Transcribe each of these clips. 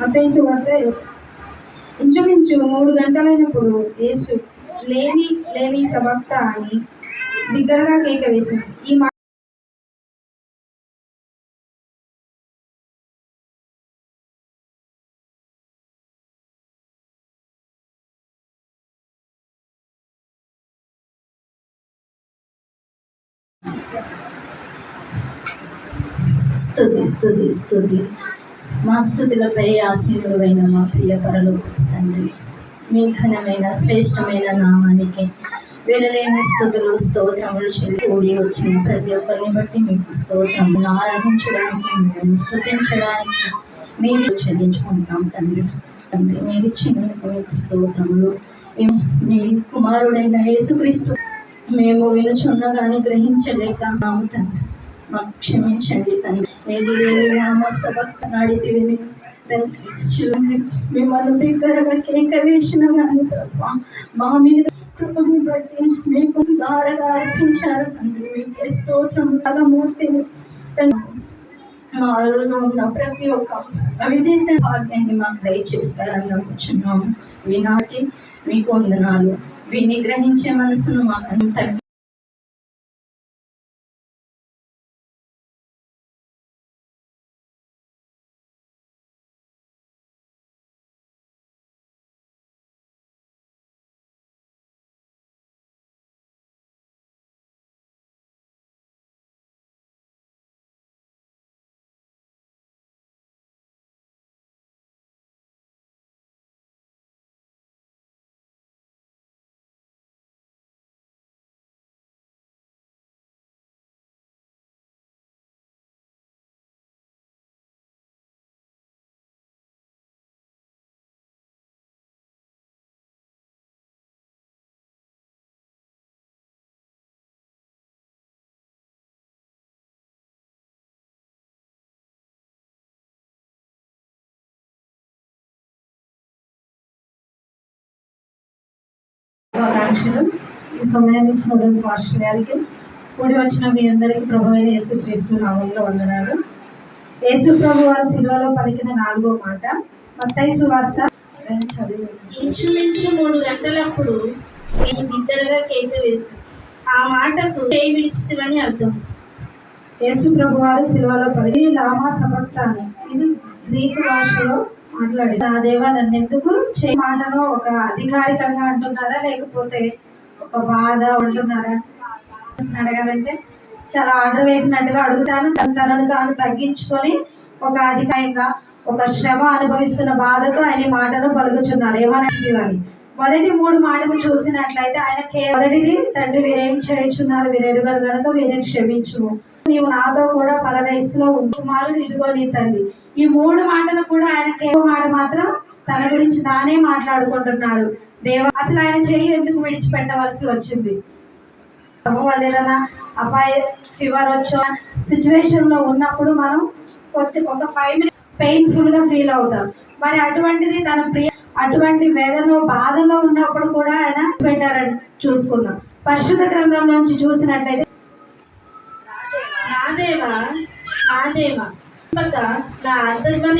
మతేసు వార్త ఇంచుమించు మూడు గంటలైనప్పుడు యేసు లేవి లేవి సభక్త అని బిగ్గరగా కేక వేసింది ఈ మాట స్థుతి స్థుతి స్థుతి మా స్థుతులపై ఆశీనుడైన మా ప్రియ పరలు తండ్రి. మీ ఘనమైన శ్రేష్టమైన నామానికి వెళ్ళలేని స్థుతులు స్తోత్రములు చెల్లి కూడి వచ్చిన ప్రతి ఒక్కరిని బట్టి మీకు స్తోత్రములు ఆరాధించడానికి మేము స్థుతించడానికి మీరు చెల్లించుకుంటాం తండ్రి. తండ్రి మీరు ఇచ్చిన మీకు స్తోత్రములు. మీ కుమారుడైన యేసుక్రీస్తు మేము వినుచున్నగాని గ్రహించలేక తండ్రి మాకు క్షమించండి తండ్రి. ఏది లేని నామ సభక్త నాడితే విని తండ్రి శిలువని మిమ్మల్ని బిగ్గరగా కేక వేసిన మా మీద కృపను బట్టి మీకు దారగా అర్పించారు తండ్రి. మీకే స్తోత్రం మూర్తిని తండ్రి మాలో ఉన్న ప్రతి ఒక్క అవిధేత భాగ్యాన్ని మాకు దయచేస్తారని నమ్ముచున్నాము. ఈనాటి మీకు వందనాలు. విని గ్రహించే మనసును మాకు అంత ఆకాంక్షలు ఈ సమయాన్ని ఇచ్చినటువంటి మాస్టర్ గారికి కూడి వచ్చిన మీ అందరికీ ప్రభు అయిన యేసు క్రీస్తు నామంలో వందనాలు. యేసు ప్రభు వారి శిలువలో పలికిన నాలుగో మాట మత్తైసు వార్త ఇంచుమించు మూడు గంటలప్పుడు నేను బిగ్గరగా కేక వేశాను ఆ మాటకు చేయి విడిచితివని అర్థం. యేసు ప్రభు వారు శిలువలో పలికి లామా అని ఇది గ్రీకు భాషలో మాట్లాడి నా దేవా నన్ను ఎందుకు చే మాటను ఒక అధికారికంగా అంటున్నారా? లేకపోతే ఒక బాధ అంటున్నారా? అడగాలంటే చాలా ఆర్డర్ వేసినట్టుగా అడుగుతాను. తన తనను తాను తగ్గించుకొని ఒక అధికారంగా ఒక శ్రమ అనుభవిస్తున్న బాధతో ఆయన మాటను పలుకుచున్నారు. ఏమనంటే అని మొదటి మూడు మాటలు చూసినట్లయితే ఆయన కే- మొదటిది తండ్రి వీరేం చేయుచున్నారు? వీరెరుగరు కనుక వీరిని క్షమించుము. నీవు నాతో కూడా పరదయసులో ఉండు. కుమారుడు ఇదిగో నీ తల్లి. ఈ మూడు మాటలు కూడా ఆయన కేవలం మాట మాత్రం తన గురించి తానే మాట్లాడుకుంటున్నారు. దేవ అసలు ఆయన చెయ్యి ఎందుకు విడిచిపెట్టవలసి వచ్చింది? వాళ్ళు ఏదైనా అపాయ ఫీవర్ వచ్చో? సిచ్యువేషన్లో ఉన్నప్పుడు మనం కొద్ది ఒక ఫైవ్ మినిట్స్ పెయిన్ఫుల్గా ఫీల్ అవుతాం. మరి అటువంటిది తన ప్రియ అటువంటి వేదనలో బాధలో ఉన్నప్పుడు కూడా ఆయన పెట్టారని చూసుకుందాం. పరిశుద్ధ గ్రంథం నుంచి చూసినట్లయితే నా దేవా నా నా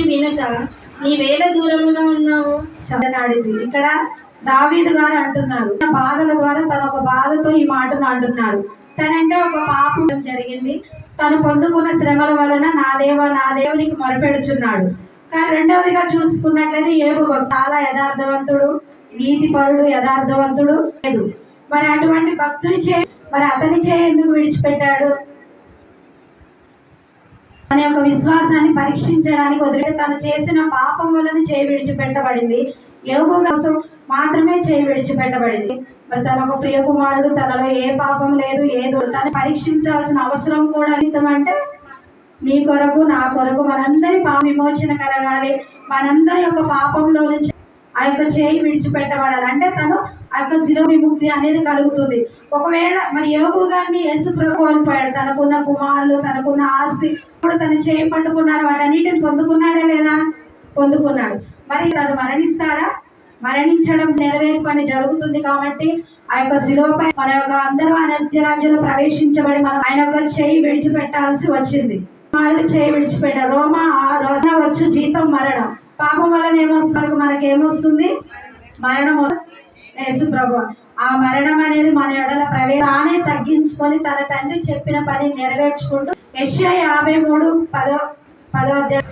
వినక దూరముగా ఉన్నావు? చదనాడింది. ఇక్కడ దావీదు గారు అంటున్నారు. తన బాధల ద్వారా తన ఒక బాధతో ఈ మాటను అంటున్నారు. తనంటే ఒక పాపం జరిగింది. తను పొందుకున్న శ్రమల వలన నా దేవ నా దేవునికి మొరపెడుచున్నాడు. కానీ రెండవదిగా చూసుకున్నట్లయితే ఏబు భక్తుడు చాలా యథార్థవంతుడు నీతిపరుడు యథార్థవంతుడు లేదు. మరి అటువంటి భక్తుని చే మరి అతని చే ఎందుకు విడిచిపెట్టాడు? యొక్క విశ్వాసాన్ని పరీక్షించడానికి వదిలి తను చేసిన పాపం వలన చేయి విడిచిపెట్టబడింది. యోగు కోసం మాత్రమే చేయి విడిచిపెట్టబడింది. మరి తన ఒక ప్రియ కుమారుడు తనలో ఏ పాపం లేదు ఏదో తను పరీక్షించాల్సిన అవసరం కూడా అంటే నీ కొరకు నా కొరకు మనందరి పాప విమోచన కలగాలి. మనందరి యొక్క పాపంలో నుంచి ఆ యొక్క చేయి విడిచిపెట్టబడాలి. అంటే తను ఆ యొక్క శిలో విముక్తి అనేది కలుగుతుంది. ఒకవేళ మరి యోగు గారిని యేసు కోల్పోయాడు తనకున్న కుమారులు తనకున్న ఆస్తి ఇప్పుడు తను చేయి పట్టుకున్నాడు వాటన్నిటిని పొందుకున్నాడా లేదా? పొందుకున్నాడు. మరి తను మరణిస్తాడా? మరణించడం నెరవేరు పని జరుగుతుంది కాబట్టి ఆ యొక్క శిలువపై మన యొక్క అందరూ అనిత్య రాజ్యంలో ప్రవేశించబడి మనం ఆయన యొక్క చేయి విడిచిపెట్టాల్సి వచ్చింది. కుమారుడు చేయి విడిచిపెట్టారు రోమ ఆ రోజున వచ్చు జీతం మరణం. పాపం వలన ఏమొస్తుంది మనకి ఏమొస్తుంది మరణం. యేసు ప్రభు ఆ మరణం అనేది మన ఎడల ప్రవే తానే తగ్గించుకొని తన తండ్రి చెప్పిన పని నెరవేర్చుకుంటూ యెషయా యాభై మూడు పదో పదో అధ్యాయం.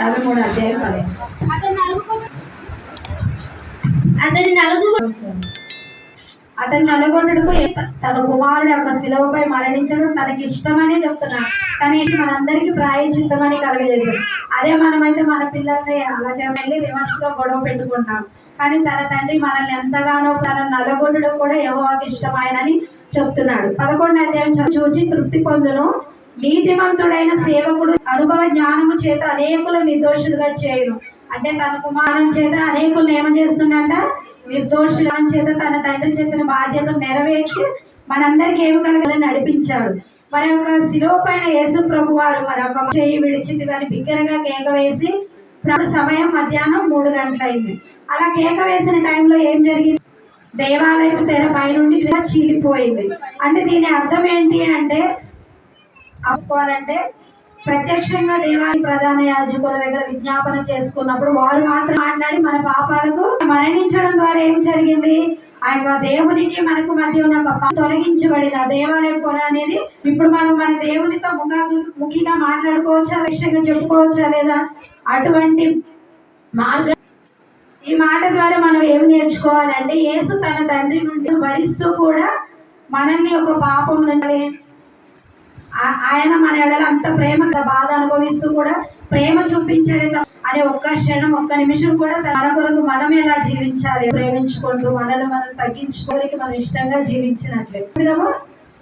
యాభై మూడు అధ్యాయం పదే అతని నలుగు అతని నలుగొండకు తన కుమారుడు యొక్క శిలువపై మరణించడం తనకి ఇష్టమనే చెప్తున్నాడు తన ఇష్టం మనందరికీ ప్రాయచిత్తమని కలగజేశాడు అదే మనమైతే మన పిల్లల్ని అలా చేసి రివర్స్గా గొడవ పెట్టుకుంటాం. కానీ తన తండ్రి మనల్ని ఎంతగానో తన నలుగొండు కూడా యెహోవాకి ఇష్టమాయనని చెప్తున్నాడు. పదకొండు అధ్యాయం చూచి తృప్తి పొందును. నీతిమంతుడైన సేవకుడు అనుభవ జ్ఞానము చేత అనేకులు నిర్దోషులుగా చేయను. అంటే తన కుమారం చేత అనేకులు ఏం చేస్తుండంట నిర్దోషుల చేత తన తండ్రి చెప్పిన బాధ్యత నెరవేర్చి మనందరికి ఏమి కలగాలని నడిపించాడు. మరి యొక్క శిలువ పైన యేసు ప్రభు వారు మరి ఒక చేయి విడిచింది అని బిగ్గరగా కేక వేసి సమయం మధ్యాహ్నం మూడు గంటలైంది. అలా కేక వేసిన టైంలో ఏం జరిగింది? దేవాలయపు తెర పైనుండి చీలిపోయింది. అంటే దీని అర్థం ఏంటి అంటే అప్పుకోవాలంటే ప్రత్యక్షంగా దేవాలయ ప్రధాన యాజకుల దగ్గర విజ్ఞాపన చేసుకున్నప్పుడు వారు మాత్రం మాట్లాడి మన పాపాలకు మరణించడం ద్వారా ఏం జరిగింది? ఆ యొక్క దేవునికి మనకు మధ్య ఉన్న ఒక తొలగించబడింది. ఆ దేవాలయ పొర అనేది ఇప్పుడు మనం మన దేవునితో ముఖ ముఖిగా మాట్లాడుకోవచ్చా? లక్ష్యంగా చెప్పుకోవచ్చా లేదా? అటువంటి మార్గం ఈ మాట ద్వారా మనం ఏం నేర్చుకోవాలంటే యేసు తన తండ్రి నుండి భరిస్తూ కూడా మనల్ని ఒక పాపం నుండి ఆయన మన ఎడల అంత ప్రేమ బాధ అనుభవిస్తూ కూడా ప్రేమ చూపించాడే అనే ఒక్క క్షణం ఒక్క నిమిషం కూడా మన కొరకు మనం ఎలా జీవించాలి? ప్రేమించుకుంటూ మనల్ని మనం తగ్గించుకోవడానికి మనం ఇష్టంగా జీవించినట్లే. విధము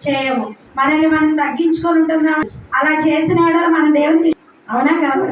చేయము. మనల్ని మనం తగ్గించుకొని ఉంటున్నాం అలా చేసిన ఎడల మన దేవునికి అవునా కాదు?